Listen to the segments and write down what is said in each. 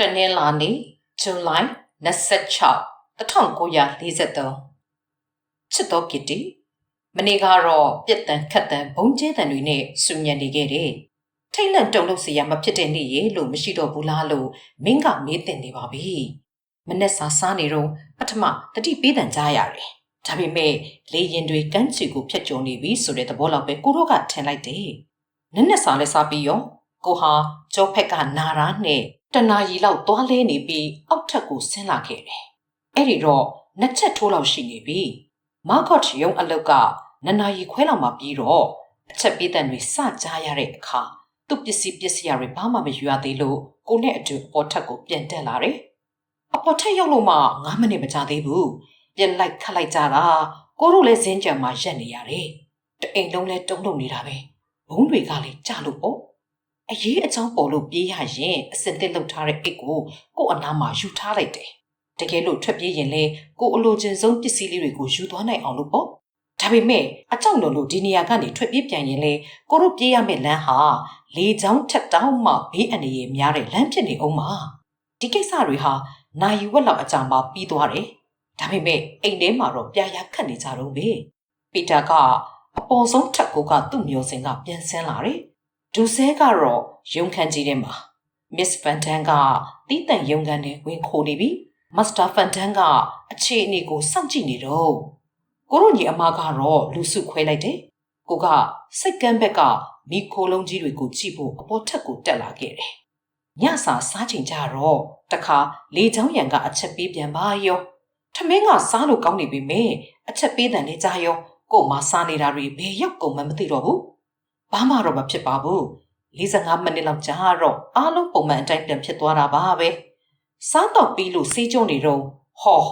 တနင်္လာနေ့ဇူလိုင်26 1943ချစ်တော်ကစ်တီမနေ့ကတော့ပြက်တန်ခတ်တန်ဘုံကျဲတန်တွေနဲ့ဆူညံနေခဲ့တယ်ထိတ်လန့်တုန်လို့စီရမဖြစ်တဲ့နေ့ရေလို့မရှိတော့ဘူးလားလို့မင်းကမေးတင်နေပါပြီမနေ့စာစားနေတော့ပထမတတိပေးတန်ကြားရတယ်ဒါပေမဲ့လေရင်တွေကန်းချီကိုဖျက်ကျော်နေပြီဆိုတဲ့သဘောလောက်ပဲကိုတို့ကထင်လိုက်တယ်နက်နက်စာလဲစားပြီးရောကိုဟာကြောဖက်ကနာရာနဲ့ တနာရီလောက်သွားလဲနေပြီးအောက်ထပ်ကိုဆင်းလာခဲ့တယ်။အဲ့ဒီတော့နှစ်ချက်ထိုးလောက်ရှိနေပြီ။မာကော့ရုံအလုတ်ကနနာရီခွဲလောက်မှပြီးတော့အချက်ပေးတဲ့တွေစကြားရတဲ့အခါသူ့ပစ္စည်းပစ္စည်းတွေဘာမှမယူရသေးလို့ကိုနဲ့အတူအပေါ်ထပ်ကိုပြန်တက်လာတယ်။အပေါ်ထပ်ရောက်လို့မှ9မိနစ်မကြာသေးဘူး။ပြန်လိုက်ခတ်လိုက်ကြတာကိုတို့လည်းဇင်းကြံမှာရက်နေရတယ်။တအိမ်လုံးလဲတုံးတုံနေတာပဲ။ဘုံတွေကလည်းကြလို့ပေါ့ အရေးအကြောင်းပေါ်လို့ပြေးရရင်အစင်တက်လောက်ထားတဲ့အိတ်ကိုကို့အနားမှာယူထားလိုက်တယ်။တကယ်လို့ထွက်ပြေးရင်လေကို့အလိုချင်ဆုံးပစ္စည်းလေးတွေကိုယူသွားနိုင်အောင်လို့ပေါ့။ဒါပေမဲ့အကြောင်းလို့လို့ဒီနေရာကနေထွက်ပြေးပြန်ရင်လေကိုတို့ပြေးရမယ့်လမ်းဟာလေချောင်းထက်တောင်းမှဘေးအန္တရာယ်များတဲ့လမ်းဖြစ်နေအောင်ပါ။ဒီကိစ္စတွေဟာနိုင်ဝက်လောက်အကြာမှပြီးသွားတယ်။ဒါပေမဲ့အိမ်ထဲမှာတော့ပြာရခတ်နေကြတော့ပဲ။ပီတာကအပေါ်ဆုံးထက်ကိုကသူ့မျိုးစင်ကပြန်ဆင်းလာတယ် ဒူဆဲကတော့ရုံခန်းကြီးထဲမှာမစ္စဖန်တန်ကတီးတန့်ရုံခန်းထဲဝင်ခိုးနေပြီမစ္စတာဖန်တန်ကအခြေအနေကိုစောင့်ကြည့်နေတော့ကိုရိုညီအမကတော့လူစုခွဲလိုက်တယ်ကိုကစိတ်ကန်းဘက်ကမိခိုးလုံးကြီးတွေကိုကြည့်ဖို့အပေါ်ထက်ကိုတက်လာခဲ့တယ်ညစာစားချိန်ကြတော့တခါလေချောင်းရံကအချက်ပေးပြန်ပါရောထမင်းကစားလို့ကောင်းနေပြီမေအချက်ပေးတယ်လေကြာရောကို့မစားနေတာတွေဘယ်ရောက်ကုန်မှမသိတော့ဘူး ဘာမှတော့မဖြစ်ပါဘူး45မိနစ်လောက်ကြာတော့အားလုံးပုံမှန်အတိုင်းပြန်ဖြစ်သွားတာပါပဲစားတော့ပြီးလို့စေးကျုံနေတော့ဟော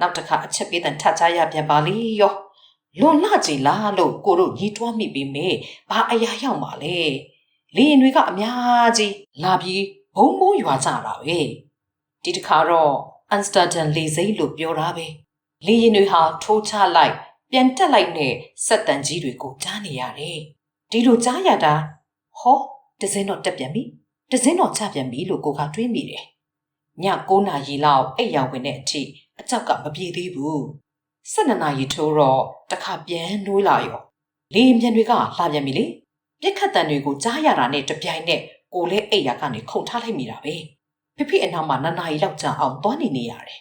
နောက်တစ်ခါအချက်ပေးတဲ့ထချရပြန်ပါလေရောလွန်လှကြည်လားလို့ကိုတို့ညီးတွားမိပြီမေဘာအရာရောက်ပါလဲလေရင်တွေကအများကြီးလာပြီးဘုံမိုးရွာကြတာပဲဒီတစ်ခါတော့အန်စတာဒန်လေစိမ့်လို့ပြောတာပဲလေရင်တွေဟာထိုးချလိုက်ပြန်တက်လိုက်နဲ့စက်တန်ကြီးတွေကိုကြားနေရတယ် ဒီလိုကြားရတာဟောတစင်းတော့တက်ပြန်ပြီတစင်းတော့ချပြန်ပြီလို့ကိုကတွေးမိတယ်ည9နာရီလောက်အိပ်ရောက်ဝင်တဲ့အထိအကြောက်ကမပြေသေးဘူး12နာရီထိုးတော့တခါပြန်နှွေးလာရောလေမြန်တွေကလာပြန်ပြီလေပြက်ခတ်တန်တွေကိုကြားရတာနဲ့တပြိုင်နက်ကိုလည်းအိပ်ရကနေခုန်ထားလိုက်မိတာပဲဖိဖိအနောက်မှာနှစ်နာရီလောက်ကြာအောင်သွားနေနေရတယ်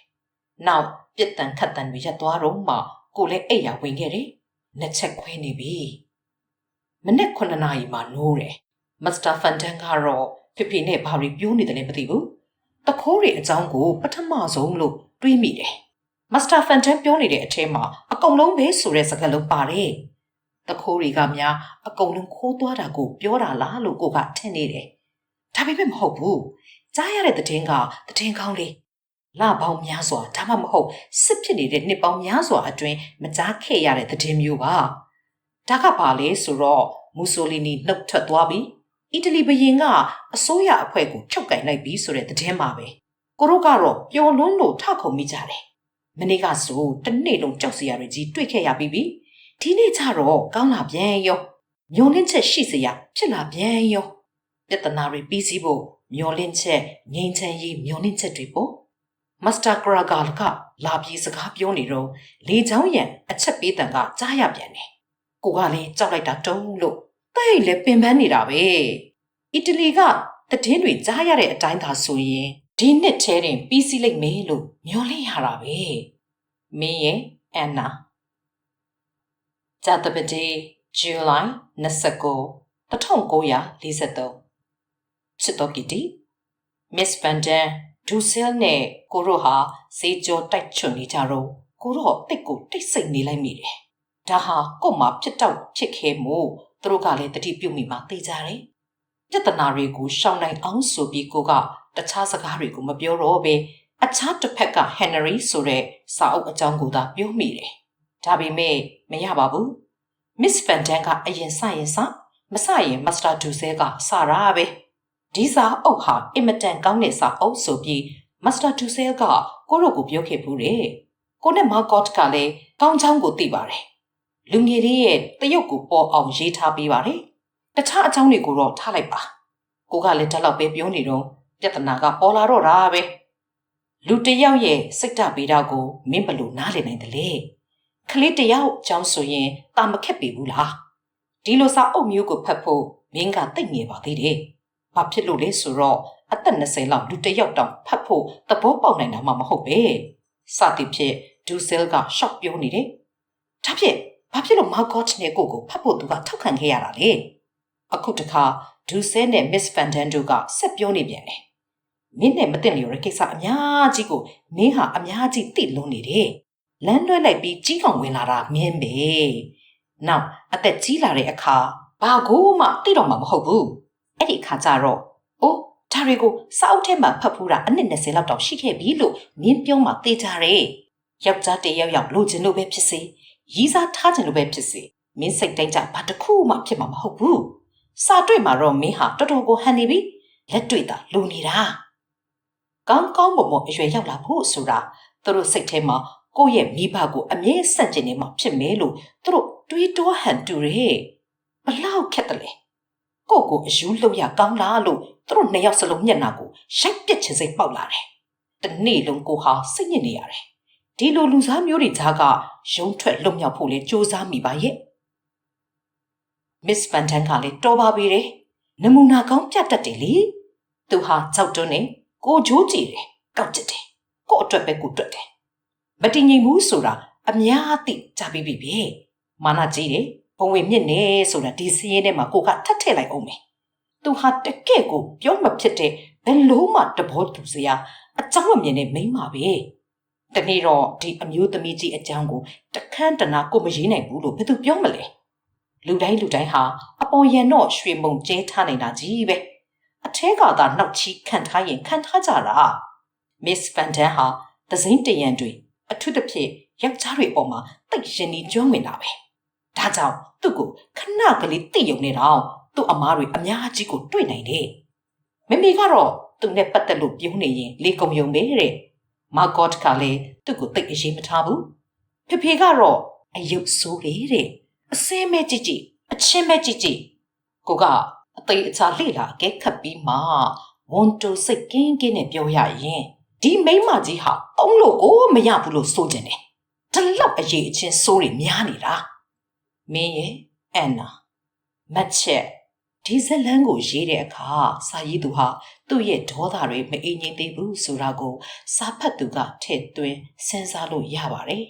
နောက်ပြက်တန်ခတ်တန်တွေရက်သွားတော့မှကိုလည်းအိပ်ရဝင်ခဲ့တယ်နှစ်ချက်ခွဲနေပြီ မနက်9နာရီမှနိုးတယ်မစ္စတာဖန်တန်ကတော့ဖေဖေနဲ့ဘာတွေပြောနေတယ်လဲမသိဘူးတခိုးတွေအကြောင်းကိုပထမဆုံးလို့တွေးမိတယ်မစ္စတာဖန်တန်ပြောနေတဲ့အထဲမှာအကုန်လုံးပဲဆိုတဲ့စကားလုံးပါတယ်တခိုးတွေကများအကုန်လုံးခိုးသွားတာကိုပြောတာလားလို့ကိုကထင်နေတယ်ဒါပေမဲ့မဟုတ်ဘူးကြားရတဲ့သတင်းကသတင်းကောင်းလေးလပေါင်းများစွာဒါမှမဟုတ်စစ်ဖြစ်နေတဲ့နှစ်ပေါင်းများစွာအတွင်းမကြားခဲ့ရတဲ့သတင်းမျိုးပါ ဒါကဘာလဲဆိုတော့မူဆိုလီနီနှုတ်ထွက်သွားပြီးအီတလီဘရင်ကအစိုးရအဖွဲ့ကိုချုပ်ကင်လိုက်ပြီးဆိုတဲ့သတင်းပါပဲကိုတို့ကတော့ပျော်လွန်းလို့ထခုံမိကြတယ်မနေ့ကဆိုတနေ့လုံးကြောက်စရာတွေကြီးတွေ့ခဲ့ရပြီးပြီဒီနေ့ကျတော့ကောင်းလာပြန်ရောမျောလင့်ချက်ရှိစရာဖြစ်လာပြန်ရောပြဿနာတွေပြီးစီးဖို့မျောလင့်ချက်ငြိမ်းချမ်းရေးမျောလင့်ချက်တွေပေါ့မစ္စတာကရာဂါလကလာပြီးစကားပြောနေတော့လေချောင်းရံအချက်ပေးတန်ကကြားရပြန်တယ် ကိုကလည်းကြောက်လိုက်တာတုံးလို့တဲ့လည်းပင်ပန်းနေတာပဲအီတလီကတည်င်းတွေကြားရတဲ့အတိုင်းသာဆိုရင်ဒီနှစ်ထဲတင်ပြီးစီးလိုက်မယ်လို့မျှော်လင့်ရတာပဲမင်းရဲ့အန်နာဇာတပတိဇူလိုင်29 1943ချစ်တော်ကီတီမစ္စဗန်ဒန်ဒူဆဲလ်နဲ့ကိုရိုဟာစေးကြောတိုက်ချွန်နေကြတော့ကိုရောတိတ်ကိုတိတ်ဆိတ်နေလိုက်မိတယ် ဒါဟာကို့မှာဖြစ်တော့ဖြစ်ခဲမှုသူတို့ကလည်းတတိပြုတ်မိမှသိကြတယ်ပြဿနာတွေကိုရှောင်နိုင်အောင်ဆိုပြီးကိုကတခြားစကားတွေကိုမပြောတော့ဘဲအခြားတစ်ဖက်ကဟန်နရီဆိုတဲ့စာအုပ်အကြောင်းကိုသာပြောမိတယ်ဒါပေမဲ့မရပါဘူးမစ္စဖန်ဒန်ကအရင်စရင်စမစရင်မစ္စတာဒူဆဲကစရာပဲဒီစာအုပ်ဟာအင်မတန်ကောင်းတဲ့စာအုပ်ဆိုပြီးမစ္စတာဒူဆဲကကိုရိုကိုပြောခဲ့ဘူးတယ်ကိုနဲ့မာကော့ကလည်းကောင်းချောင်းကိုသိပါတယ် လူငယ်လေးရဲ့တရုတ်ကိုပေါ်အောင်ရေးထားပေးပါတယ်တခြားအကြောင်းတွေကိုတော့ထားလိုက်ပါကိုကလည်းတက်လောက်ပဲပြောနေတော့ပြဿနာကပေါ်လာတော့တာပဲလူတစ်ယောက်ရဲ့စိတ်ဓာတ်ဗေဒကိုမင်းဘယ်လို့နားလည်နိုင်တယ်လဲကလေးတစ်ယောက်အကြောင်းဆိုရင်တာမခက်ပေဘူးလားဒီလိုစာအုပ်မျိုးကိုဖတ်ဖို့မင်းကတိတ်ငယ်ပါသေးတယ်ဘာဖြစ်လို့လဲဆိုတော့အသက်20လောက်လူတစ်ယောက်တောင်ဖတ်ဖို့သဘောပေါက်နိုင်တာမှမဟုတ်ပဲစသည်ဖြင့်ဒူဆဲလ်ကရှော့ပြောနေတယ်ဒါဖြင့် ဘာဖြစ်လို့မာကော့ချ်နဲ့ကိုကိုဖတ်ဖို့သူကထောက်ခံခဲ့ရတာလဲအခုတခါဒူဆဲနဲ့မစ္စဖန်ဒန်တို့ကဆက်ပြောနေပြန်တယ်မင်းနဲ့မသိလျော်တဲ့ကိစ္စအများကြီးကိုမင်းဟာအများကြီးသိလွန်နေတယ်လမ်းလွှဲလိုက်ပြီးကြီးကောင်ဝင်လာတာမင်းပဲနောက်အသက်ကြီးလာတဲ့အခါဘာကိုမှသိတော့မှာမဟုတ်ဘူးအဲ့ဒီအခါကျတော့အိုးဒါတွေကိုစာအုပ်ထဲမှာဖတ်ဖူးတာအနည်း20လောက်တောင်ရှိခဲ့ပြီလို့မင်းပြောမှသိကြတယ်ယောက်ျားတစ်ယောက်ယောက်လိုချင်လို့ပဲဖြစ်စေ ရီးစားထားချင်လို့ပဲဖြစ်စေမင်းစိတ်တိုင်းကြဘာတစ်ခုမှဖြစ်မှာမဟုတ်ဘူးစာတွေ့မှာတော့မင်းဟာတော်တော်ကိုဟန်နေပြီလက်တွေ့တာလိုနေတာကောင်းကောင်းမွန်မွန်အရွယ်ရောက်လာဖို့ဆိုတာသူတို့စိတ်ထဲမှာကိုယ့်ရဲ့မိဘကိုအမြဲဆန့်ကျင်နေမှဖြစ်မယ်လို့သူတို့တွေးတောဟန်တူတယ်ဘလောက်ခက်တယ်လဲကိုယ့်ကိုအယူလို့ရကောင်းလားလို့သူတို့နှစ်ယောက်စလုံးမျက်နှာကိုရှိုက်ပစ်ချင်စိတ်ပေါက်လာတယ်တနေ့လုံးကိုဟာစိတ်ညစ်နေရတယ် ဒီလိုလူစားမျိုးတွေကြားကရုံထွက်လွတ်မြောက်ဖို့လေစူးစမ်းမိပါရဲ့မစ္စဖန်တန်ကလည်းတော်ပါပြီတယ်နမူနာကောင်းပြတ်တတ်တယ်လေသူဟာကြောက်တွန်းနေကိုဂျိုးကြည့်တယ်ကောက်ကျစ်တယ်ကိုအတွက်ပဲကိုတွက်တယ်မတည်ငြိမ်ဘူးဆိုတာအများသိကြပြီးပြီပဲမာနကြီးတယ်ဘုံဝင်မြင့်နေဆိုတာဒီစည်းရဲထဲမှာကိုကထပ်ထည့်လိုက်အောင်မယ်သူဟာတကယ့်ကိုပြောမဖြစ်တဲ့ဘယ်လို့မှတဘောသူစရာအကြောင်းမမြင်တဲ့မိန်းမပဲ တနေ့တော့ဒီအမျိုးသမီးကြီးအကြောင်းကိုတခန်းတနာကိုမရေးနိုင်ဘူးလို့ဘယ်သူပြောမလဲလူတိုင်းလူတိုင်းဟာအပေါ်ရန်တော့ရွှေမုံကျဲထားနေတာကြီးပဲအထဲကသာနှောက်ချီခံထားရင်ခံထားကြတာမစ္စဖန်ဒန်ဟာသစိမ့်တရံတွေအထွတ်တစ်ဖြစ်ယောက်ျားတွေအပေါ်မှာတိတ်ရင်ကြီးကျွမ်းဝင်တာပဲဒါကြောင့်သူ့ကိုခဏကလေးတိတ်ယုံနေတော့သူ့အမားတွေအများကြီးကိုတွေ့နိုင်တယ်မမေကတော့သူနဲ့ပတ်သက်လို့ပြုံးနေရင်လေကုံယုံပဲတဲ့ မာကော့ကလည်းသူ့ကိုတိတ်အရေးမထားဘူးဖေဖေကတော့အယုတ်ဆိုးတယ်တဲ့အစင်းမဲ့ကြည့်ကြည့်အချင်းမဲ့ကြည့်ကြည့်ကိုကအသေးအချာလှလာအကဲခတ်ပြီးမှဝန်တိုစိတ်ကင်းကင်းနဲ့ပြောရရင်ဒီမိန်းမကြီးဟာအုံးလို့ကိုမရဘူးလို့ဆိုကြတယ်တလောက်အရေးအချင်းစိုးတွေများနေတာမင်းရဲ့အန်နာမတ်ချက် ဒီဇလန်ကိုရေးတဲ့အခါစာရေးသူဟာသူ့ရဲ့ဒေါသတွေမအင်းငိမ့်သေးဘူးဆိုတာကိုစာဖတ်သူကထည့်သွင်းစဉ်းစားလို့ရပါတယ်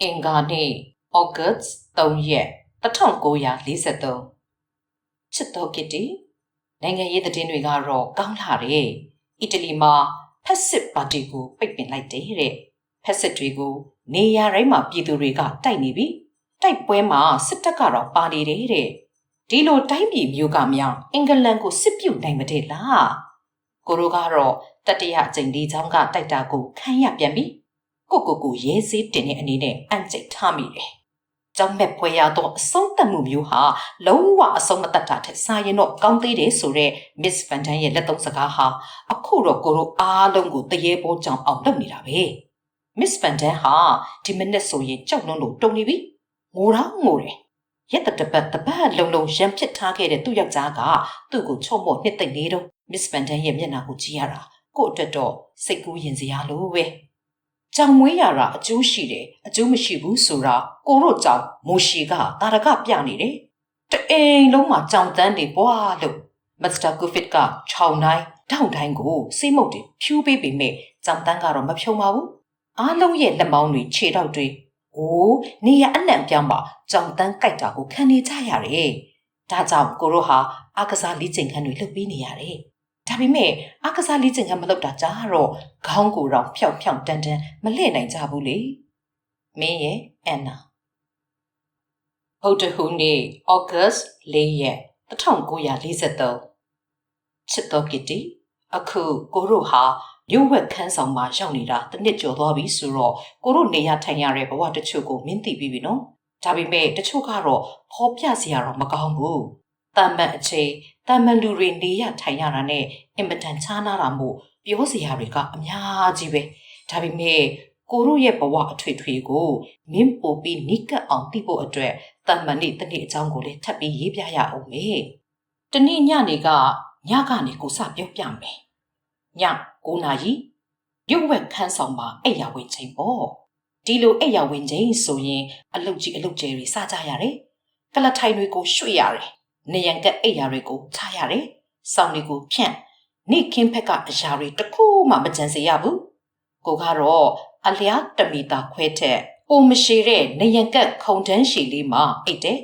အင်္ဂါနေ့ဩဂတ်3ရက်1943ချစ်တော်ကစ်တီနိုင်ငံရေးသတင်းတွေကတော့ကောင်းလာတယ်အီတလီမှာဖက်စစ်ပါတီကိုပိတ်ပင်လိုက်တယ်တဲ့ဖက်စစ်တွေကိုနေရာတိုင်းမှာပြည်သူတွေကတိုက်နေပြီတိုက်ပွဲမှာစစ်တပ်ကတော့ပါနေတယ်တဲ့ ဒီလိုတိုင်းပြည်မျိုးကမြောင်အင်္ဂလန်ကိုစစ်ပြုတ်နိုင်မတဲ့လားကိုရိုကတော့တတရအကြိမ်လေးချောင်းကတိုက်တာကိုခံရပြန်ပြီကိုကိုကိုရဲစေးတင်တဲ့အနေနဲ့အန့်ကျိတ်ထားမိတယ်ကြောင့်မဲ့ပွဲရတော့အဆုံးသတ်မှုမျိုးဟာလုံးဝအဆုံးမတတ်တာထက်စာရင်တော့ကောင်းသေးတယ်ဆိုတော့ Miss Van Dan ရဲ့လက်သုံးစကားဟာအခုတော့ကိုတို့အားလုံးကိုတရေပေါ်ကြောင်အောင်လုပ်နေတာပဲ Miss Van Dan ဟာဒီမိနစ်ဆိုရင်ကြောက်လွန်းလို့တုံနေပြီငိုတော့ငိုတယ် ရက်တပတ်တပတ်လုံလုံရံပစ်ထားခဲ့တဲ့သူ့ယောက်ျားကသူ့ကိုချော့မော့နှစ်သိမ့်နေတော့ Miss Van Dan ရဲ့မျက်နှာကိုကြည့်ရတာကို့အတွက်တော့စိတ်ကူးရင်စရာလိုပဲကြောင်မွေးရတာအကျိုးရှိတယ်အကျိုးမရှိဘူးဆိုတာကိုတို့ကြောင်မိုရှိကတာရကပြနေတယ်တအိမ်လုံးမှာကြောင်တန်းတွေပွားလို့မစ္စတာကူဖစ်ကခြောင်တိုင်းတောင်တိုင်းကိုစိတ်မုတ်တွေဖြူးပေးပေမဲ့ကြောင်တန်းကတော့မဖြုံပါဘူးအားလုံးရဲ့လက်မောင်းတွေခြေထောက်တွေ အိုးနေရအနှံ့ပြောင်းပါကြောင်တန်းကြိုက်တာကိုခံနေကြရတယ်ဒါကြောင့်ကိုတို့ဟာအာကစားလေးချိန်ခန်းတွေလုပ်ပေးနေရတယ်ဒါပေမဲ့အကစားလေးကျင်ကမလုပ်တာကြတော့ခေါင်းကိုယ်တော့ဖြောက်ဖြောက်တန်တန်မလှည့်နိုင်ကြဘူးလေမင်းရဲ့အန်နာဟုတ်တခုနေ့ဩဂတ်၄ရက်1943ချစ်တော်ကစ်တီအခုကိုတို့ဟာ မြို့ဝက်ခန်းဆောင်မှာရောက်နေတာတနစ်ကျော်သွားပြီဆိုတော့ကိုတို့နေရထိုင်ရတဲ့ဘဝတချို့ကိုမင်းသိပြီးပြီနော်ဒါပေမဲ့တချို့ကတော့ဖော်ပြစရာတော့မကောင်းဘူးတာမန်အချိန်တာမန်လူတွေနေရထိုင်ရတာနဲ့အင်မတန်ချားနာတာမို့ပြောစရာတွေကအများကြီးပဲဒါပေမဲ့ကိုတို့ရဲ့ဘဝအထွေထွေကိုမင်းပို့ပြီးနိကတ်အောင်သိဖို့အတွက်တာမန်နေ့တနေ့အကြောင်းကိုလည်းထပ်ပြီးရေးပြရအောင်မေတနေ့ညနေကညကနေကိုစပြောပြမယ်ည 9နာရီရုပ်ဝက်ခန်းဆောင်မှာအိယာဝင်ချိန်ပေါ့ဒီလိုအိယာဝင်ချိန်ဆိုရင်အလုတ်ကြီးအလုတ်ကျယ်တွေစကြရတယ်ကလထိုင်တွေကိုရွှေ့ရတယ်နေရန်ကအိယာတွေကိုထားရတယ်စောင်းတွေကိုဖြန့်နေခင်းဖက်ကအရာတွေတစ်ခုမှမကြံစေရဘူးကိုကတော့အလျားတမီတာခွဲထက်ပုံမရှိတဲ့နေရန်ကခုံတန်းရှည်လေးမှာအိတ်တယ်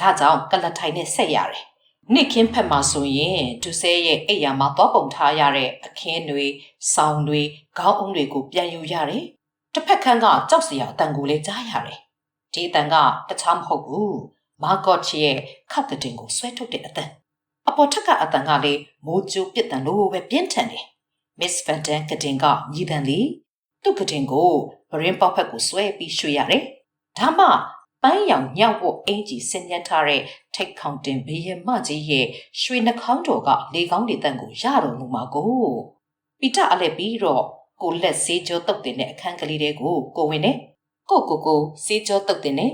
ဒါကြောင့်ကလထိုင်နဲ့ဆက်ရတယ် နိခင်းဖက်မှာဆိုရင်ဒုစဲရဲ့အိယာမှာသွားပုံထားရတဲ့အခင်းတွေ၊ဆောင်းတွေ၊ခေါင်းအုံးတွေကိုပြန်ယူရတယ်။တစ်ဖက်ခန်းကကြောက်စရာအတန်ကိုလည်းကြားရတယ်။ဒီအတန်ကတခြားမဟုတ်ဘူး။မာကော့ချ်ရဲ့ခောက်ကတင်ကိုဆွဲထုတ်တဲ့အတန်။အပေါ်ထက်ကအတန်ကလည်းမိုးကြိုးပစ်တန်လို့ပဲပြင်းထန်တယ်။ Miss Van Den ကတင်ကညီတန်လေသူ့ကတင်ကိုဗရင်ပေါက်ဖက်ကိုဆွဲပြီးရွှေ့ရတယ်။ဒါမှ ပန်းရောင်ညောက်ဖို့အင်ကြီးဆင်ញက်ထားတဲ့ထိတ်ခေါင်တင်ဘေးရမကြီးရဲ့ရွှေနှခေါင်းတော်ကလေကောင်းလေတန့်ကိုရတော်မူမှာကိုပီတာအလဲပြီးတော့ကိုလက်စေးကြောတုတ်တင်တဲ့အခန်းကလေးတွေကိုကိုဝင်နေကိုကိုကိုစေးကြောတုတ်တင်နေ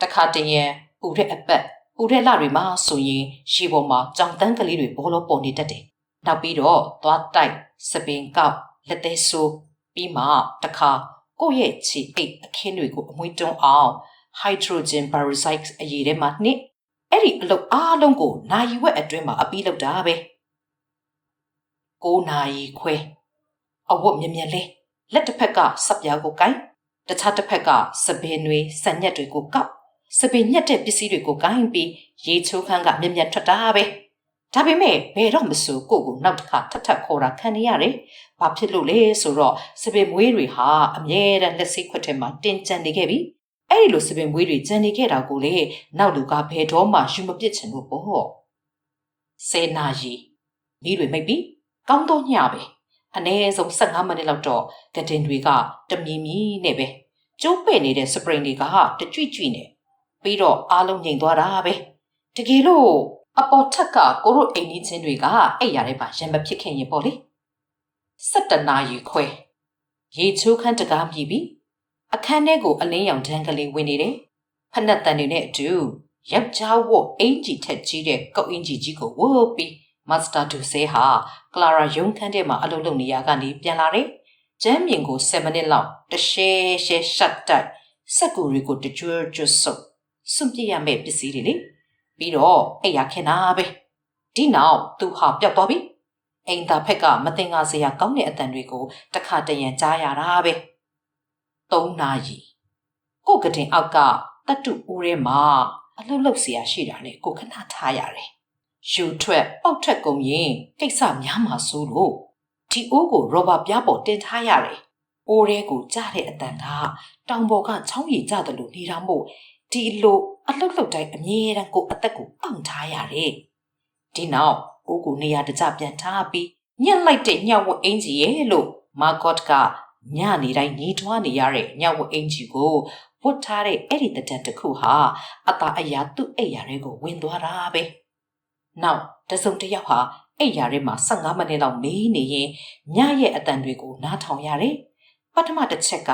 တခါတည်းရန်ပူတဲ့အပတ်ပူတဲ့လတွေမှာဆိုရင်ရေပေါ်မှာကြောင်တန်းကလေးတွေဘောလုံးပေါ်နေတတ်တယ်နောက်ပြီးတော့သွားတိုက်စပင်ကောက်လက်သေးဆိုးပြီးမှတခါကိုယ့်ရဲ့ခြေအိတ်အခင်းတွေကိုအမွှေးတွန်းအောင် hydrogen peroxide အရေးထဲမှာနှစ်အဲ့ဒီအလုပ်အားလုံးကိုနာယီဝက်အတွင်းမှာအပြီးလုပ်တာပဲ9နာရီခွဲအဝတ်မြမြလဲလက်တစ်ဖက်ကစပ်ပြားကိုကိုင်းတခြားတစ်ဖက်ကစပင်တွေစံညက်တွေကိုကောက်စပင်ညက်တဲ့ပစ္စည်းတွေကိုကိုင်းပြီးရေချိုးခန်းကမြမြထွက်တာပဲဒါပေမဲ့ဘယ်တော့မဆိုကိုကိုနောက်တစ်ခါထပ်ထပ်ခေါ်တာခံနေရတယ်။ဘာဖြစ်လို့လဲဆိုတော့စပင်မွေးတွေဟာအမြဲတမ်းလက်စိတ်ခွက်ထဲမှာတင်ကြံနေခဲ့ပြီ။ အဲ့ဒီလိုစပင်မွေးတွေကြံနေခဲ့တာကိုလေနောက်လူကဘယ်တော့မှယူမပစ်ချင်လို့ပေါ့ဆယ်နာရီမိတွေမိတ်ပြီးကောင်းတော့ညပဲအနည်းဆုံး15မိနစ်လောက်တော့ကတင်တွေကတမီမီနဲ့ပဲကျိုးပဲ့နေတဲ့စပရင်တွေကတကြွကြွနေပြီးတော့အားလုံးငြိမ်သွားတာပဲတကယ်လို့အပေါ်ထက်ကကိုတို့အိမ်ကြီးချင်းတွေကအဲ့ရတဲ့ပါရံမဖြစ်ခင်ရင်ပေါ့လေ17နာရီခွဲရေချိုးခန်းတကားမြည်ပြီး အခန်းထဲကိုအလင်းရောင်တန်းကလေးဝင်နေတယ်။ဖက်နှက်တန်တွေနဲ့အတူယောက်ျားဝတ်အင်ဂျီထက်ကြီးတဲ့ကုတ်အင်ဂျီကြီးကိုဝုတ်ပြီးမတ်စတာဒူဆဲဟာကလာရာရုံခန်းထဲမှာအလုပ်လုပ်နေရကနေပြန်လာတယ်။ကျမ်းမြင်ကို7မိနစ်လောက်တရှဲရှဲရှတ်တက်စက်ကူရီကိုတကြွကြွဆုပ်စွန့်ပြရမယ့်ပစ္စည်းတွေလေပြီးတော့အိယာခင်နာပဲဒီနောက်သူဟာပျောက်သွားပြီအိမ်သားဖက်ကမတင်ကားစရာကောင်းတဲ့အတန်တွေကိုတခါတရံကြားရတာပဲ။ 3နာရီကိုကတင်အောက်ကတတ်တူဦးထဲမှာအလှုပ်လှုပ်เสียရှိတာနဲ့ကိုခဏထားရတယ်။ယူထွက်ပေါက်ထွက်ကုန်ရင်ကိစ္စများမှာဆိုလို့ဒီအိုးကိုရောဘာပြားပေါ်တင်ထားရတယ်။အိုးထဲကိုကြားတဲ့အတန်ကတောင်ပေါ်ကချောင်းရည်ကြတယ်လို့နေတာမို့ဒီလိုအလှုပ်လှုပ်တိုင်းအမြဲတမ်းကိုအသက်ကိုပေါင်ထားရတယ်။ဒီနောက်အိုးကိုနေရာတကျပြန်ထားပြီးညက်လိုက်တဲ့ညဝတ်အင်ဂျီရဲ့လို့မာကော့က ညနေတိုင်းညီးထွားနေရတဲ့ညဝတ်အင်ဂျီကိုဝတ်ထားတဲ့အဲ့ဒီတတန်တစ်ခုဟာအသာအရာသူ့အိယာတွေကိုဝင်သွားတာပဲ။နောက်တစုံတစ်ယောက်ဟာအိယာထဲမှာ15မိနစ်လောက်မေးနေရင်ညရဲ့အတန်တွေကိုနားထောင်ရတယ်။ပထမတစ်ချက်က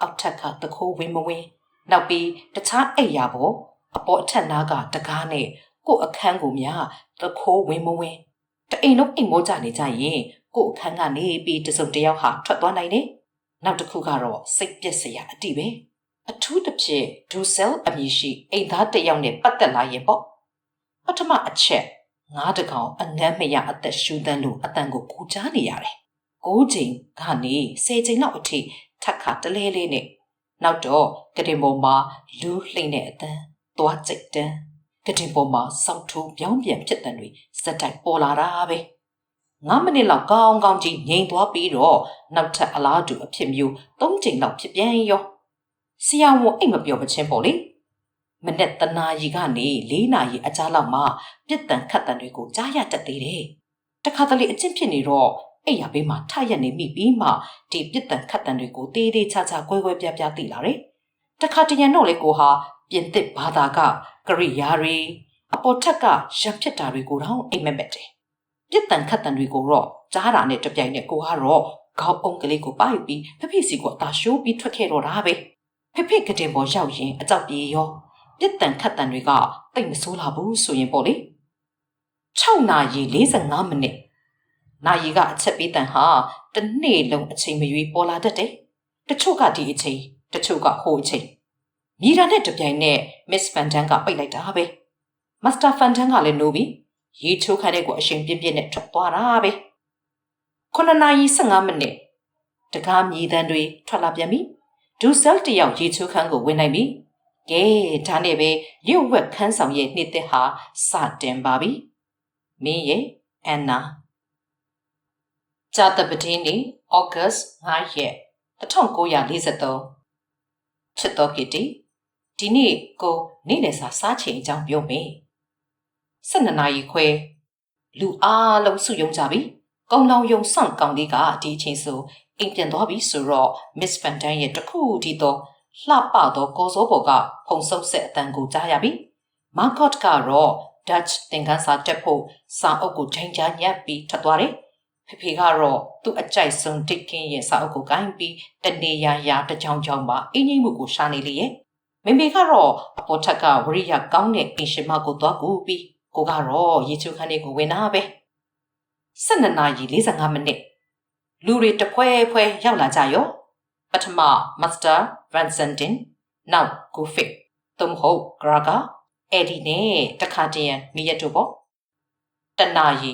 အောက်ထက်ကတခိုးဝင်မဝင်နောက်ပြီးတခြားအိယာပေါ်အပေါ်အထက်နားကတကားနဲ့ကို့အခန်းကိုများတခိုးဝင်မဝင်တအိမ်လုံးအိမ်မိုးကြနေကြရင်ကို့အခန်းကနေပြီးတစုံတစ်ယောက်ဟာထွက်သွားနိုင်တယ် နောက်တစ်ခုကတော့စိတ်ပျက်စရာအတိပဲအထူးသဖြင့်ဒူဆယ်အမည်ရှိအိမ်သားတစ်ယောက်နဲ့ပတ်သက်လာရင်ပေါ့ပထမအချက်ငါးတကောင်အငမ်းမရအသက်ရှူတန်းလို့အတန်ကိုပူချားနေရတယ်၉ချိန်ကနေ၁၀ချိန်လောက်အထိထက်ခါတလဲလေးနဲ့နောက်တော့ကတင်ပေါ်မှာလူးလှိမ့်တဲ့အတန်သွားကြိတ်တန်းကတင်ပေါ်မှာစောက်ထိုးပြောင်းပြန်ဖြစ်တဲ့တွေစက်တိုက်ပေါ်လာတာပဲ။ 9မိနစ်လောက်ကောင်းကောင်းကြီးငြိမ်သွားပြီးတော့နောက်ထပ်အလားတူအဖြစ်မျိုး၃ချိန်လောက်ဖြစ်ပြန်ရောဆရာဝန်အိတ်မပြောမချင်းပေါ့လေမနေ့တနာရီကနေ၄နာရီအကြားလောက်မှပြစ်တန်ခတ်တန်တွေကိုကြားရတတ်သေးတယ်တခါတလေအကျင့်ဖြစ်နေတော့အဲ့ရဘေးမှာထရက်နေမိပြီးမှဒီပြစ်တန်ခတ်တန်တွေကိုတေးသေးချာချာကွဲကွဲပြားပြားသိလာတယ်တခါတရံတော့လေကိုဟာပြင်သစ်ဘာသာကကရိယာတွေအပေါ်ထက်ကရံဖြစ်တာတွေကိုတော့အိမ်မက်မက်တယ် ပြစ်တန်ခတ်တန်တွေကိုတော့ကြားတာနဲ့တပြိုင်နက်ကိုကတော့ခေါင်းအုံကလေးကိုပိုက်ပြီးဖဖေစီကိုအသာရှိုးပြီးထွက်ခဲ့တော့တာပဲဖဖေကတင်ပေါ်ရောက်ရင်အကြောက်ပြေရောပြစ်တန်ခတ်တန်တွေကတိတ်မဆိုးလာဘူးဆိုရင်ပေါ့လေ6 6နာရီ45မိနစ်နာရီကအချက်ပေးတန်ဟာတစ်နေ့လုံးအချိန်မရွေးပေါ်လာတတ်တယ်တချို့ကဒီအချိန်တချို့ကဟိုအချိန်မြည်တာနဲ့တပြိုင်နက် Miss Van Dam ကပိတ်လိုက်တာပဲ Master Van Dam ကလည်းနိုးပြီး ရေချိုးခန်းတဲ့ကိုအရှင်ပြင်းပြင်းနဲ့ထွက်သွားတာပဲ9နာရီ15မိနစ်တကားမြည်တမ်းတွေထွက်လာပြန်ပြီဒူဆယ်တယောက်ရေချိုးခန်းကိုဝင်နိုင်ပြီကဲဒါနဲ့ပဲရုပ်ဝက်ခန်းဆောင်ရဲ့နှစ်သက်ဟာစတင်ပါပြီမင်းရဲ့အန်နာဇာတပတင်းနေ့ဩဂတ်9ရက်1943ချစ်တော်ကီတီဒီနေ့ကိုနေ့လည်စာစားချိန်အကြောင်းပြောမယ် 12နာရီခွဲလူအားလုံးစုယုံကြပြီကောင်းလောင်ယုံဆောင်ကောင်းလေးကဒီအချိန်ဆိုအိမ်ပြန်သွားပြီဆိုတော့ Miss Van Dam ရဲ့တခုတည်းသောလှပသောကိုစိုးပေါ်ကဖုံဆုပ်ဆက်အတန်ကိုကြားရပြီမာကော့ကတော့ Dutch သင်ခန်းစာတက်ဖို့စာအုပ်ကိုချိန်ချညက်ပြီးထွက်သွားတယ်ဖေဖေကတော့သူ့အကြိုက်ဆုံးဒစ်ကင်းရဲ့စာအုပ်ကိုကိုင်းပြီးတနေရရာတကြောင်ကြောင်ပါအင်းကြီးမှုကိုရှာနေလေရဲ့မေမေကတော့အပေါ်ထက်ကဝရိယကောင်းတဲ့အင်ရှင်မကိုသွားကူပြီး ကိုကတော့ရေချိုခန်းလေးကိုဝင်လာပဲ12နာရီ45မိနစ်လူတွေတဖွဲဖွဲရောက်လာကြရောပထမမစတာဗန်စန်တင်နောက်ကိုဖစ်သို့မဟုတ်ဂရာဂါအဲ့ဒီနဲ့တခါတည်းရန်မီရက်တို့ပေါ့တနာရီ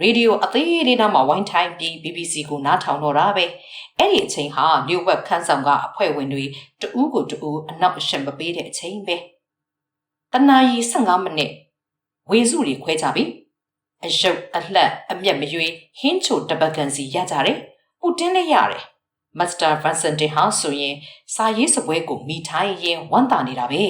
ရေဒီယိုအသေးလေးနားမှာဝိုင်းထိုင်းပြီး BBC ကိုနားထောင်တော့တာပဲအဲ့ဒီအချိန်ဟာလျှို့ဝက်ခန်းဆောင်ကအဖွဲ့ဝင်တွေတဦးကိုတဦးအနောက်အရှင်မပေးတဲ့အချိန်ပဲတနာရီ15မိနစ် ဝေစုတွေခွဲကြပြီအယုတ်အလှက်အမျက်မရွေးဟင်းချိုတပတ်ကန်စီရကြတယ်ပူတင်းလည်းရတယ်မစ္စတာဗန်စန်တင်ဟာဆိုရင်စာရေးစပွဲကိုမိထိုင်းရင်ဝမ်းသာနေတာပဲ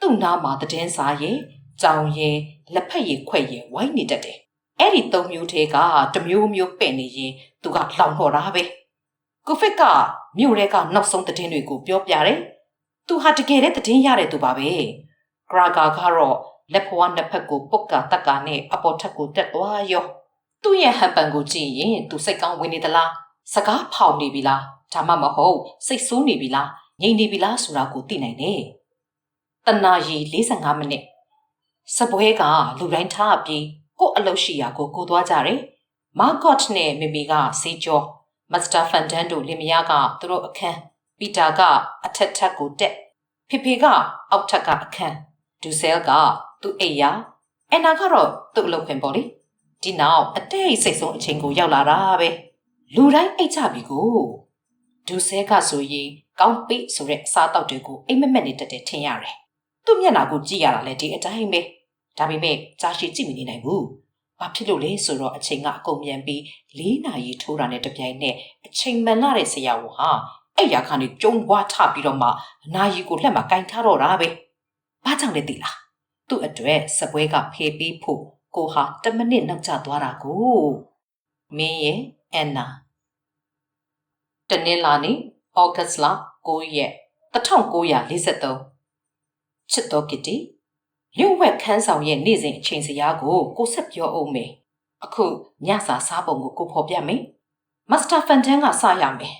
သူ့နားမှာသတင်းစာရေးကြောင်ရင်လက်ဖက်ရည်ခွက်ရည်ဝိုင်းနေတတ်တယ်အဲ့ဒီသုံးမျိုးထဲကတစ်မျိုးမျိုးပဲ့နေရင်သူကလောင်တော့တာပဲကိုဖစ်ကမြို့ရဲကနောက်ဆုံးသတင်းတွေကိုပြောပြတယ်သူဟာတကယ်တဲ့သတင်းရတဲ့သူပါပဲဂရာဂါကတော့ လက်ဖွားနှစ်ဖက်ကိုပုတ်ကတက်ကနဲ့အပေါ်ထက်ကိုတက်သွားရောသူ့ရဲ့ဟန်ပန်ကိုကြည့်ရင်သူစိတ်ကောင်းဝင်နေသလားစကားဖောင်နေပြီလားဒါမှမဟုတ်စိတ်ဆိုးနေပြီလားငြိမ်နေပြီလားဆိုတာကိုသိနိုင်တယ်တနာရီ45မိနစ်စပွဲကလူတိုင်းထားပြီးကို့အလုပ်ရှိရာကိုကိုသွားကြတယ်မာကော့နဲ့မီမီကစေးကြောမစ္စတာဖန်ဒန်တို့လင်မယားကသူတို့အခန်းပီတာကအထက်ထက်ကိုတက်ဖေဖေကအောက်ထက်ကအခန်းဒူဆဲလ်က သူ့အိယာအန်နာကတော့သူ့အလုပ်ခွင်ပေါ့လေဒီနောက်အတိတ်စိတ်ဆုံးအချိန်ကိုရောက်လာတာပဲလူတိုင်းအိတ်ကြပြီကိုဒူဆဲကဆိုရင်ကောင်းပိဆိုတဲ့အစားတောက်တွေကိုအိမ်မက်မက်နေတတ်တယ်ထင်ရတယ်သူ့မျက်နှာကိုကြည့်ရတာလေဒီအတိုင်းပဲဒါပေမဲ့ကြာရှည်ကြည့်မနေနိုင်ဘူးဘာဖြစ်လို့လဲဆိုတော့အချိန်ကအကုန်မြန်ပြီး၄နာရီထိုးတာနဲ့တပြိုင်နက်အချိန်မှန်လာတဲ့ဆရာဝန်ဟာအဲ့ရခါနေကျုံွားထပြီးတော့မှအနာရီကိုလက်မှာကင်ထားတော့တာပဲဘာကြောင့်လဲသိလား သူ့အတွက်စပွဲကဖေးပြီးဖို့ကိုဟာ10မိနစ်နောက်ကျသွားတာကိုမင်းရဲ့အန်နာတနင်္လာနေ့ဩဂတ်လ9ရက်1943ချစ်တော်ကတီရုပ်ဝက်ခန်းဆောင်ရဲ့နေ့စဉ်အချိန်စရာကိုကိုဆက်ပြောအောင်မယ်အခုညစာစားပုံကိုကိုဖော်ပြမယ်မစ္စတာဖန်တန်ကစရမယ်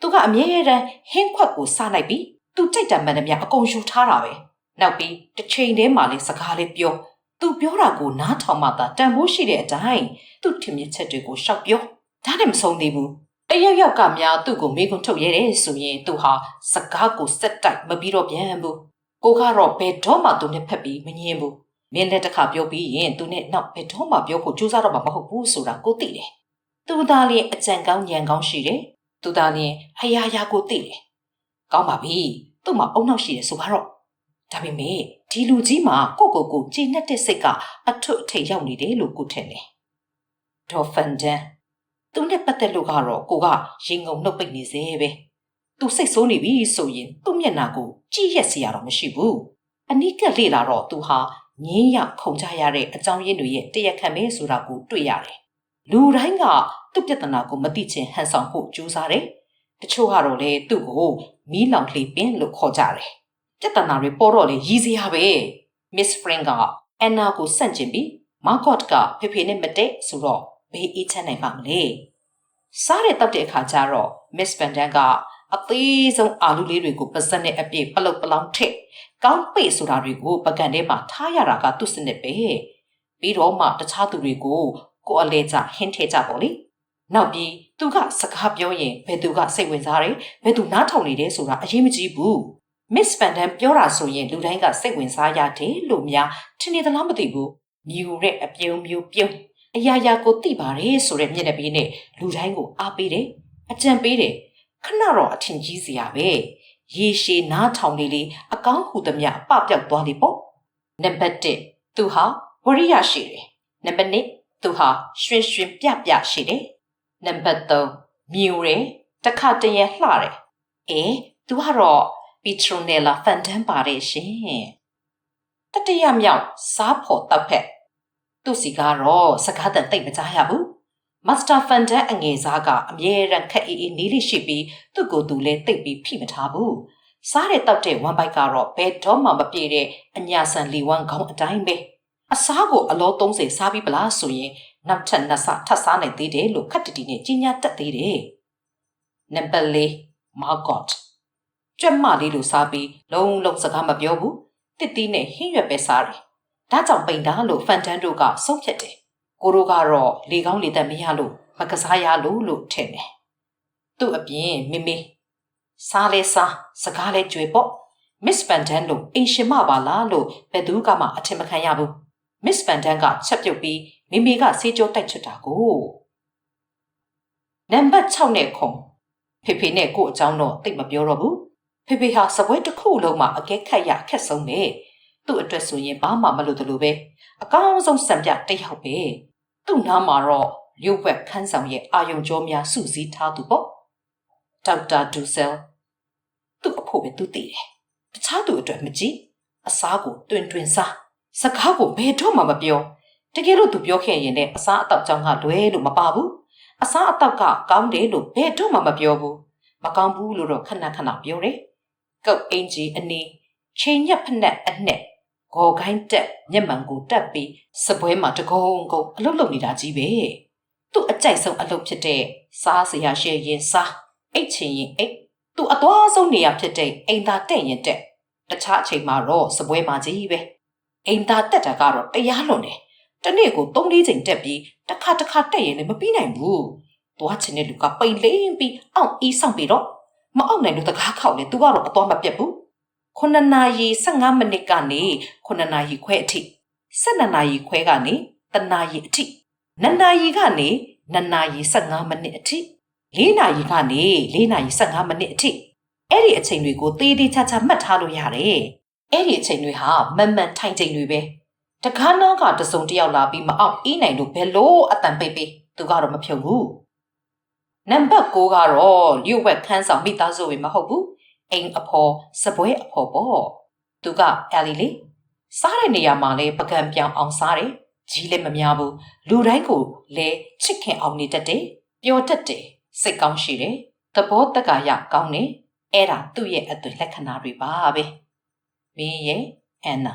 သူကအမြဲတမ်းဟင်းခွက်ကိုစလိုက်ပြီးသူကြိုက်တယ်မှန်တယ်များအကုန်ယူထားတာပဲ နောက်ပြီးတစ်ချိန်တည်းမှလည်းစကားလေးပြောသူပြောတာကိုနားထောင်မှသာတန်ဖိုးရှိတဲ့အတိုင်းသူ့ထင်မြင်ချက်တွေကိုရှောက်ပြောဒါနဲ့မဆုံးသေးဘူးတယောက်ယောက်ကများသူ့ကိုမေးခွန်းထုတ်ရဲတယ်ဆိုရင်သူဟာစကားကိုစက်တိုက်မပြီးတော့ပြန်ဘူးကိုကတော့ဘယ်တော့မှသူနဲ့ဖက်ပြီးမငင်းဘူးမင်းလည်းတစ်ခါပြောပြီးရင်သူနဲ့နောက်ဘယ်တော့မှပြောဖို့ကြိုးစားတော့မှာမဟုတ်ဘူးဆိုတာကိုသိတယ်သူသားလျင်အကြံကောင်းဉာဏ်ကောင်းရှိတယ်သူသားလျင်အရာရာကိုသိတယ်ကောင်းပါပြီသူ့မှာအုံနောက်ရှိတယ်ဆိုတော့ ဒါပေမဲ့ဒီလူကြီးမှာကိုကိုကိုကြည်နဲ့တဲ့စိတ်ကအထွတ်အထိပ်ရောက်နေတယ်လို့ကိုထင်တယ်ဒေါ်ဖန်ဒန်သူနဲ့ပတ်သက်လို့ကတော့ကိုကရင်ငုံနှုတ်ပိတ်နေသေးပဲသူစိတ်ဆိုးနေပြီဆိုရင်သူ့မျက်နှာကိုကြည့်ရက်စရာတော့မရှိဘူးအနိကလေလာတော့သူဟာငင်းရခုန်ကြရတဲ့အကြောင်းရင်းတွေရဲ့တရက်ခံပဲဆိုတာကိုတွေ့ရတယ်လူတိုင်းကသူ့ပြဿနာကိုမသိချင်ဟန်ဆောင်ဖို့ကြိုးစားတယ်တချို့ကတော့လေသူ့ကိုမီးလောင်လှေပင်လို့ခေါ်ကြတယ် ပြဿနာတွေပေါ်တော့လေရည်စရာပဲ Miss Frank ကအန်နာကိုဆန့်ကျင်ပြီးမာကော့ကဖေဖေနဲ့မတည့်ဆိုတော့ဘေးအေးချမ်းနိုင်ပါမလဲစားတဲ့တောက်တဲ့အခါကျတော့ Miss Van Dam ကအသေးဆုံးအာလူလေးတွေကိုပါဇက်နဲ့အပြည့်ပလုတ်ပလောင်ထည့်ကောင်းပိတ်ဆိုတာတွေကိုပကံထဲမှာထားရတာကသူ့စနစ်ပဲပြီးတော့မှတခြားသူတွေကိုကိုယ်အလဲကျဟင်းထဲကြပေါ့လေနောက်ပြီးသူကစကားပြောရင်ဘယ်သူကစိတ်ဝင်စားတယ်ဘယ်သူနားထောင်နေတယ်ဆိုတာအရေးမကြီးဘူး Miss Van Dam ပြောတာဆိုရင်လူတိုင်းကစိတ်ဝင်စားရတယ်လို့များထင်နေသလားမသိဘူးမြူတဲ့အပြုံးမျိုးပြုံးအရာရာကိုသိပါတယ်ဆိုတဲ့မျက်နှာပေးနဲ့လူတိုင်းကိုအားပေးတယ်အကြံပေးတယ်ခဏတော့အထင်ကြီးစရာပဲရေရှည်နားထောင်နေလေအကောင်းဟူသမျှပပျောက်သွားလေပေါ့နံပါတ်1သူဟာဝရိယရှိတယ်နံပါတ်2သူဟာရွှင်ရွှင်ပြပြရှိတယ်နံပါတ်3မြူတယ်တစ်ခါတရံလှတယ်အေးသူကတော့ Petronella Fantan ပါတယ်ရှင်တတိယမြောက်စားဖို့တပ်ဖက်သူစီကတော့စကားတန်တိတ်မကြားရဘူးမစ္စတာဖန်ဒန်အငယ်စားကအမြဲတမ်းခက်အေးအေးနေလိရှိပြီးသူ့ကိုယ်သူလည်းတိတ်ပြီးဖိမထားဘူးစားတဲ့တောက်တဲ့ဝမ်ဘိုက်ကတော့ဘယ်တော့မှမပြေတဲ့အညာဆန်လီဝမ်ခေါင်းအတိုင်းပဲအစားကိုအလော30စားပြီးပလားဆိုရင်နောက်ထပ်နှစ်ဆထပ်စားနိုင်သေးတယ်လို့ခက်တတီနဲ့ကြီးညာတက်သေးတယ်နံပါတ်၄မာ ကော့ကြွက်မလေးလိုစားပြီးလုံးလုံးစကားမပြောဘူးတစ်တီးနဲ့ဟင်းရွက်ပဲစားတယ်ဒါကြောင့်ပိန်တာလို့ဖန်တန်းတို့ကဆုံးဖြတ်တယ်ကိုတို့ကတော့လေကောင်းလေသက်မရလို့မကစားရလို့လို့ထင်တယ်သူ့အပြင်မိမိစားလဲစားစကားလဲကြွေပေါ့မစ္စပန်တန်လို့အင်ရှင်မပါလားလို့ဘယ်သူကမှအထင်မခံရဘူးမစ္စပန်တန်ကချက်ပြုတ်ပြီးမိမိကစေးကြောတိုက်ချွတ်တာကိုနံပါတ်6နဲ့ခုံဖေဖေနဲ့ကို့အကြောင်းတော့သိမပြောတော့ဘူး ဖေဖေဟာစပွဲတစ်ခုလုံးမှာအကဲခတ်ရခက်ဆုံးပဲသူ့အတွက်ဆိုရင်ဘာမှမလုပ်သလိုပဲအကောင်းဆုံးစံပြတစ်ယောက်ပဲသူ့နားမှာတော့ရုပ်ဝက်ခန်းဆောင်ရဲ့အာယုံကြောများစုစည်းထားသူပေါ့ဒေါက်တာဒူဆယ်သူ့အဖို့ပဲသူသိတယ်တခြားသူအတွက်မကြည့်အစားကိုတွင်တွင်စားစကားကိုဘယ်တော့မှမပြောတကယ်လို့သူပြောခဲ့ရင်လည်းအစားအသောက်ကြောင့်ကလွဲလို့မပါဘူးအစားအသောက်ကကောင်းတယ်လို့ဘယ်တော့မှမပြောဘူးမကောင်းဘူးလို့တော့ခဏခဏပြောတယ် ကုတ်အင်ဂျီအနီးချိန်ညက်ဖက်နဲ့အနှက်ဂေါ်ခိုင်းတက်မျက်မှန်ကိုတက်ပြီးစပွဲမှာတကုံကုံအလုတ်လုတ်နေတာကြီးပဲသူ့အကြိုက်ဆုံးအလုပ်ဖြစ်တဲ့စားစရာရှယ်ရင်စားအိတ်ချင်ရင်အိတ်သူ့အသွားဆုံးနေရာဖြစ်တဲ့အိမ်သာတဲ့ရင်တက်တခြားအချိန်မှာတော့စပွဲမှာကြီးပဲအိမ်သာတက်တာကတော့တရားလွန်တယ်တနေ့ကို၃၄ချိန်တက်ပြီးတစ်ခါတစ်ခါတက်ရင်လည်းမပြီးနိုင်ဘူးသွားချင်တဲ့လူကပိန်လိမ့်ပြီးအောင့်အီးဆောင်ပြီးတော့ မအောင်နိုင်လို့တကားခောက်လေသူကတော့အသွားမပြတ်ဘူး9နာရီ15မိနစ်ကနေ9နာရီခွဲအထိ12နာရီခွဲကနေတနာရီအထိ2နာရီကနေ2နာရီ15မိနစ်အထိ4နာရီကနေ4နာရီ15မိနစ်အထိအဲ့ဒီအချိန်တွေကိုသေးသေးချာချာမှတ်ထားလို့ရတယ်အဲ့ဒီအချိန်တွေဟာမန်မှန်ထိုင်ချိန်တွေပဲတကားနာကတစုံတယောက်လာပြီးမအောင်အီးနိုင်လို့ဘယ်လို့အတန်ပိတ်ပေးသူကတော့မဖြုတ်ဘူး နံပါတ်6ကတော့လျှို့ဝှက်ခန်းဆောင်မိသားစုဝင်မဟုတ်ဘူးအိမ်အဖော်စပွဲအဖော်ပေါ့သူကအလီလေးစားတဲ့နေရာမှာလဲပကံပြောင်အောင်စားတယ်ကြီးလည်းမများဘူးလူတိုင်းကိုလဲချစ်ခင်အောင်နေတတ်တယ်ပျော်တတ်တယ်စိတ်ကောင်းရှိတယ်သဘောတက္ကာရကောင်းတယ်အဲ့ဒါသူ့ရဲ့အသွင်လက္ခဏာတွေပါပဲမင်းရဲ့အန်နာ